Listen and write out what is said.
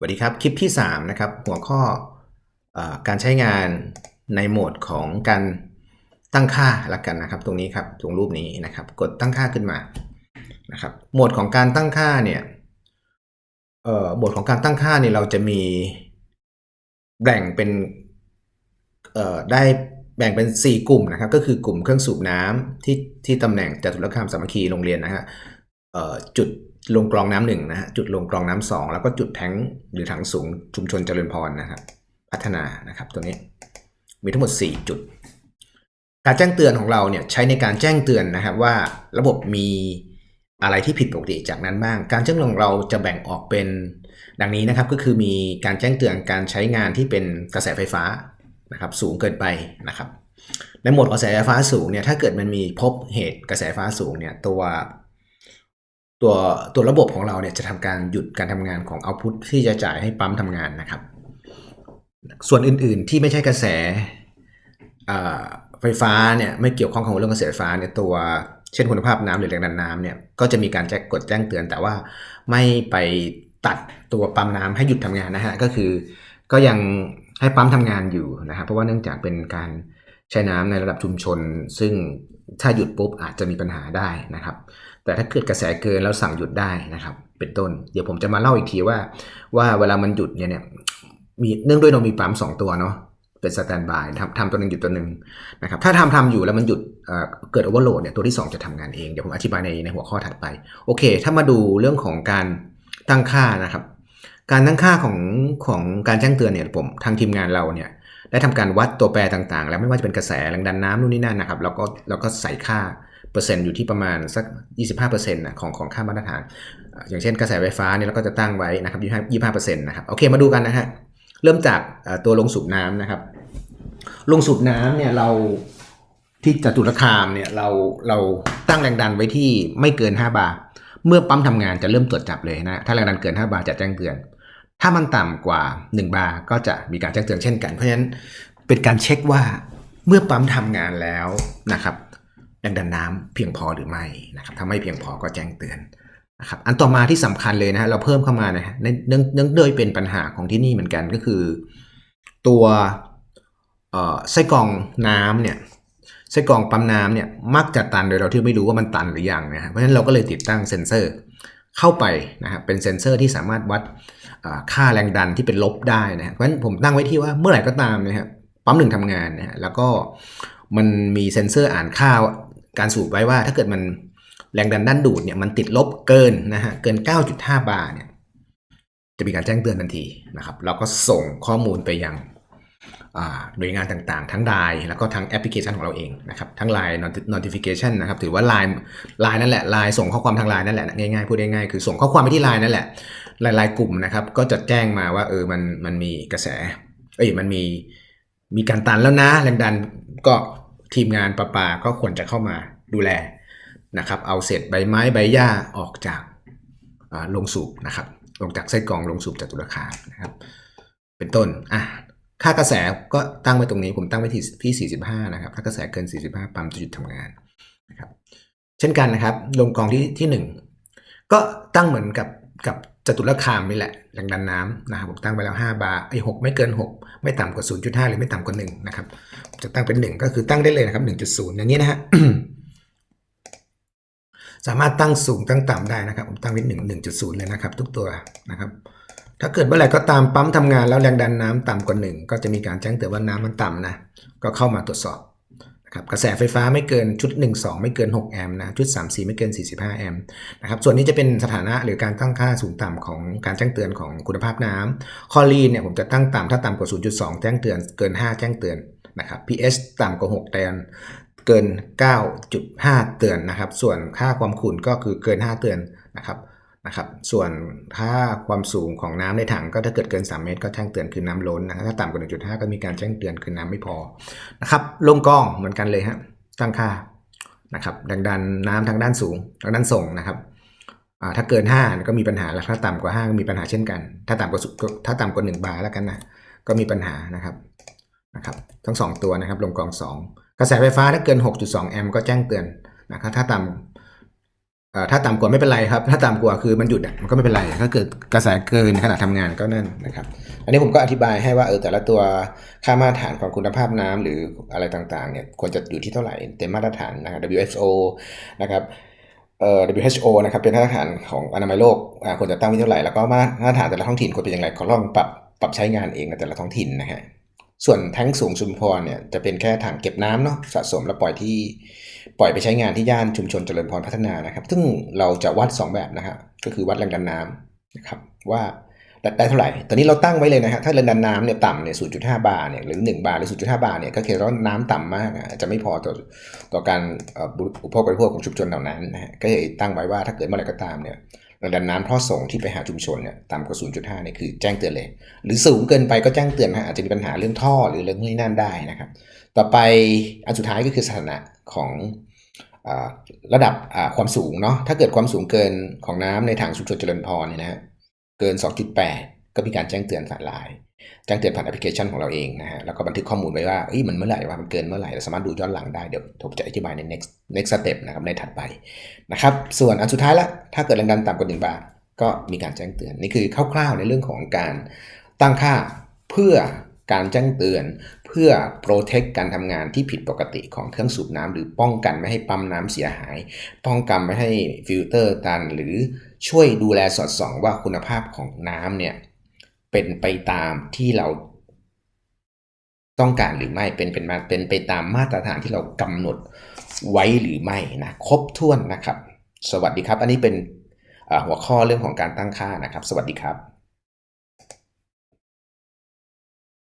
สวัสดีครับ คลิปที่3นะครับหัวข้ออการใช้งานในโหมดของการตั้งค่าละกันนะครับ ตรงนี้ครับตรงรูปนี้นะครับ กดตั้งค่าขึ้นมานะครับโหมดของการตั้งค่าเนี่ยเอ่อโหมดของการตั้งค่าเนี่ยเราจะมีแบ่งเป็นเอ่อได้แบ่งเป็น 4 กลุ่มนะครับ ก็คือกลุ่มเครื่องสูบน้ำที่ที่ตำแหน่งจตุรคามสามัคคีโรงเรียนนะฮะเอ่อ จุดลงกรองน้ำหนึ่งนะฮะจุดลงกรองน้ำสองแล้วก็จุดแทงหรือถังสูงชุมชนเจริญพรนะครับพัฒนานะครับตัวนี้มีทั้งหมด 4 จุด การแจ้งเตือนของเราเนี่ยใช้ในการแจ้งเตือนนะครับว่าระบบมีอะไรที่ผิดปกติจากนั้นบ้าง การแจ้งเตือนของเราจะแบ่งออกเป็นดังนี้นะครับก็คือมีการแจ้งเตือนการใช้งานที่เป็นกระแสไฟฟ้านะครับสูงเกินไปนะครับในหมดกระแสไฟฟ้าสูงเนี่ยถ้าเกิดมันมีพบเหตุกระแสไฟฟ้าสูงเนี่ยตัว ตัวตัวระบบของเราเนี่ยจะทำการหยุดการทำงานของเอาพุทที่จะจ่ายให้ปั๊มทำงานนะครับ ส่วนอื่นๆที่ไม่ใช่กระแสไฟฟ้าเนี่ยไม่เกี่ยวข้องกับเรื่องกระแสไฟฟ้าเนี่ยตัวเช่นคุณภาพน้ำหรือแรงดันน้ำเนี่ยก็จะมีการแจ้งกดแจ้งเตือน แต่ว่าไม่ไปตัดตัวปั๊มน้ำให้หยุดทำงานนะฮะก็คือก็ยังให้ปั๊มทำงานอยู่นะครับเพราะว่าเนื่องจากเป็นการใช้น้ำในระดับชุมชน ซึ่งถ้าหยุดปุ๊บอาจจะมีปัญหาได้นะครับ แต่ถ้าเกิดกระแสเกินแล้วสั่งหยุดได้นะครับ เป็นต้น เดี๋ยวผมจะมาเล่าอีกทีว่า ว่าเวลามันหยุดเนี่ยเนี่ยมีเนื่องด้วยเรามีปั๊มสองตัวเนาะเป็นสแตนบายทำทำตัวหนึ่งหยุดตัวหนึ่งนะครับถ้าทำทำอยู่แล้วมันหยุดเกิดโอเวอร์โหลดเนี่ยตัวที่ 2 จะทำงานเอง เดี๋ยวผมอธิบายในในหัวข้อถัดไป โอเค ถ้ามาดูเรื่องของการตั้งค่านะครับ การตั้งค่าของของการแจ้งเตือนเนี่ยผมทางทีมงานเราเนี่ยได้ทำการวัดตัวแปรต่างๆ แล้วไม่ว่าจะเป็นกระแสแรงดันน้ำนู่นนี่นั่นนะครับแล้วก็แล้วก็ใส่ค่า เปอร์เซ็นต์อยู่ที่ประมาณสัก 25%นะของของค่ามาตรฐาน อย่างเช่นกระแสไฟฟ้าเนี่ยเราก็จะตั้งไว้นะครับ25%นะครับโอเคมาดูกันนะฮะเริ่มจากตัวลงสูบน้ำนะครับลงสูบน้ำเนี่ยเราที่จตุรคามเนี่ยเราเราตั้งแรงดันไว้ที่ไม่เกิน 5 บาร์เมื่อปั๊มทำงานจะเริ่มตรวจจับเลยนะถ้าแรงดันเกิน 5 บาร์จะแจ้งเตือน ถ้ามันต่ำกว่า 1 บาร์ก็จะมีการแจ้งเตือนเช่นกัน เพราะฉะนั้นเป็นการเช็คว่าเมื่อปั๊มทำงานแล้วนะครับ แรงดันน้ำเพียงพอหรือไม่นะครับถ้าไม่เพียงพอก็แจ้งเตือนนะครับอันต่อมาที่สำคัญเลยนะฮะเราเพิ่มเข้ามานะฮะในเนื่องเนื่องด้วยเป็นปัญหาของที่นี่เหมือนกันก็คือ ตัวอ่อไส้กรองน้ำเนี่ยไส้กรองปั๊มน้ำเนี่ยมักจะตันโดยเราที่ไม่รู้ว่ามันตันหรือยังนะฮะเพราะฉะนั้นเราก็เลยติดตั้งเซ็นเซอร์เข้าไปนะครับเป็นเซ็นเซอร์ที่สามารถวัดอ่าค่าแรงดันที่เป็นลบได้นะฮะเพราะฉะนั้นผมตั้งไว้ที่ว่าเมื่อไหร่ก็ตามนะฮะปั๊มหนึ่งทำงานนะฮะแล้วก็มันมีเซ็นเซอร์อ่านค่า การสูบไว้ว่าถ้าเกิดมันแรงดันด้านดูดเนี่ยมันติดลบเกินนะฮะเกิน 9.5 บาร์เนี่ยจะมีการแจ้งเตือนทันทีนะครับเราก็ส่งข้อมูลไปยังอ่าหน่วยงานต่างๆ ทั้ง Line แล้วก็ทั้งแอปพลิเคชันของเราเองนะครับทั้ง Line notification นะครับถือว่า Line Line นั่นแหละ Line ส่งข้อความทาง Line นั่นแหละง่ายๆพูดง่ายๆคือส่งข้อความไปที่ Line นั่นแหละหลายๆกลุ่มนะครับก็จะแจ้งมาว่าเออมันมันมีกระแสเอ้ยมันมีมีการตันแล้วนะแรงดันก็ ทีมงานประปาก็ควรจะเข้ามาดูแลนะครับ เอาเศษใบไม้ใบหญ้าออกจากาลงสูบนะครับ ลงจากไส้กรองลงสูบจากตุลคามนะครับ เป็นต้นอะค่ากระแสก็ตั้งไว้ตรงนี้ผมตั้งไว้ที่ที่45นะครับถ้ากระแสเกิน 45 ปั๊มจะหยุดทำงานนะครับ เช่นกันนะครับลงกองที่ที่ 1 ก็ตั้งเหมือนกับกับ จตุรคามนี่แหละแรงดันน้ำนะครับผมตั้งไปแล้ว 5 บาร์ไอ้6ไม่เกิน 6 ไม่ต่ำกว่า 0.5 หรือไม่ต่ำกว่า1นะครับจะตั้งเป็น 1 ก็คือตั้งได้เลยนะครับ 1.0 อย่างนี้นะฮะสามารถตั้งสูงตั้งต่ำได้นะครับ ผมตั้งไว้1 1.0เลยนะครับ ทุกตัวนะครับ ถ้าเกิดเมื่อไหร่ก็ตามปั๊มทำงานแล้วแรงดันน้ำต่ำกว่า1ก็จะมีการแจ้งเตือนว่าน้ำมันต่ำนะก็เข้ามาตรวจสอบ ครับกระแสไฟฟ้าไม่เกินชุด 1 2 ไม่เกิน 6 แอมป์นะชุด 3 4 ไม่เกิน 45 แอมป์นะครับส่วนนี้จะเป็นสถานะหรือการตั้งค่าสูงต่ำของการแจ้งเตือนของคุณภาพน้ำคอลีนเนี่ยผมจะตั้งต่ำถ้าต่ำกว่า 0.2 แจ้งเตือนเกิน 5 แจ้งเตือนนะครับ PS ต่ำกว่า 6 เตือนเกิน 9.5 เตือนนะครับ ส่วนค่าความขุ่นก็คือเกิน 5 เตือนนะครับ นะครับส่วนค่าความสูงของน้ำในถังก็ถ้าเกิดเกิน 3 เมตร ก็แจ้งเตือนคือน้ำล้นนะครับถ้าต่ำกว่า 1.5 ก็มีการแจ้งเตือนคือน้ำไม่พอนะครับลงกล้องเหมือนกันเลยฮะตั้งค่านะครับดังดันน้ำทางด้านสูงทางด้านส่งนะครับถ้าเกิน5ก็มีปัญหาแล้วถ้าต่ำกว่า5ก็มีปัญหาเช่นกัน ถ้าต่ำกว่าถ้าต่ำกว่า 1 บาร์แล้วกันนะก็มีปัญหานะครับนะครับทั้ง 2 ตัวนะครับลงกอง 2 กระแสไฟฟ้าถ้าเกิน 6.2 แอมป์ก็แจ้งเตือนนะครับถ้าต่เอ่อ ถ้าต่ำกว่าไม่เป็นไรครับ ถ้าต่ำกว่าคือมันหยุดอะมันก็ไม่เป็นไรถ้าเกิดกระแสเกินขณะทำงานก็นั่นนะครับ อันนี้ผมก็อธิบายให้ว่าเออแต่ละตัวค่ามาตรฐานของคุณภาพน้ำหรืออะไรต่างๆเนี่ยควรจะอยู่ที่เท่าไหร่เต็มมาตรฐานนะครับ WHO นะครับเอ่อ WHO นะครับเป็นมาตรฐานของอนามัยโลกควรจะตั้งไว้เท่าไหร่แล้วก็มาตรฐานแต่ละท้องถิ่นควรเป็นอย่างไรขอลองปรับปรับใช้งานเองในแต่ละท้องถิ่นนะฮะ ส่วนแท้งสูงชุมพรเนี่ยจะเป็นแค่ถังเก็บน้ำเนาะสะสมแล้วปล่อยที่ปล่อยไปใช้งานที่ย่านชุมชนเจริญพรพัฒนานะครับ ซึ่งเราจะวัด 2 แบบนะฮะก็คือวัดแรงดันน้ำนะครับว่าได้เท่าไหร่ ตอนนี้เราตั้งไว้เลยนะฮะถ้าแรงดันน้ำเนี่ยต่ำเนี่ย 0.5 บาร์เนี่ยหรือ 1 บาร์หรือ 0.5 บาร์เนี่ยก็คือว่าน้ำต่ำมากอาจจะไม่พอต่อต่อการอุปโภคบริโภคของชุมชนเหล่านั้นนะฮะก็เลยตั้งไว้ว่าถ้าเกิดเมื่อไหร่ก็ตามเนี่ย ระดับน้ำท่อส่งที่ไปหาชุมชนเนี่ยต่ำกว่า 0.5เนี่ยคือแจ้งเตือนเลย หรือสูงเกินไปก็แจ้งเตือนนะอาจจะมีปัญหาเรื่องท่อหรือเรื่องนี่นั่นได้นะครับ ต่อไปอันสุดท้ายก็คือสถานะของอระดับความสูงเนาะถ้าเกิดความสูงเกินของน้ำในถังชุมชนเจริญพรเนี่ยนะเกิน 2.8 ก็มีการแจ้งเตือนผ่านไลน์แจ้งเตือนผ่านแอปพลิเคชันของเราเองนะฮะแล้วก็บันทึกข้อมูลไว้ว่าเอ้ยมันเมื่อไหร่ว่ามันเกินเมื่อไหร่เราสามารถดูย้อนหลังได้เดี๋ยวผมจะอธิบายใน next next step นะครับในถัดไปนะครับส่วนอันสุดท้ายละถ้าเกิดแรงดันต่ำกว่า1บาทก็มีการแจ้งเตือนนี่คือคร่าวๆในเรื่องของการตั้งค่าเพื่อการแจ้งเตือน เพื่อ protect การทำงานที่ผิดปกติของเครื่องสูบน้ำหรือป้องกันไม่ให้ปั๊มน้ำเสียหาย ป้องกันไม่ให้ฟิลเตอร์ตันหรือช่วยดูแลสอดส่องว่าคุณภาพของน้ำเนี่ย เป็นไปตามที่เราต้องการหรือไม่เป็นเป็นมาเป็นไปตามมาตรฐานที่เรากำหนดไว้หรือไม่นะครบถ้วนนะครับ สวัสดีครับ อันนี้เป็นหัวข้อเรื่องของการตั้งค่านะครับ สวัสดีครับ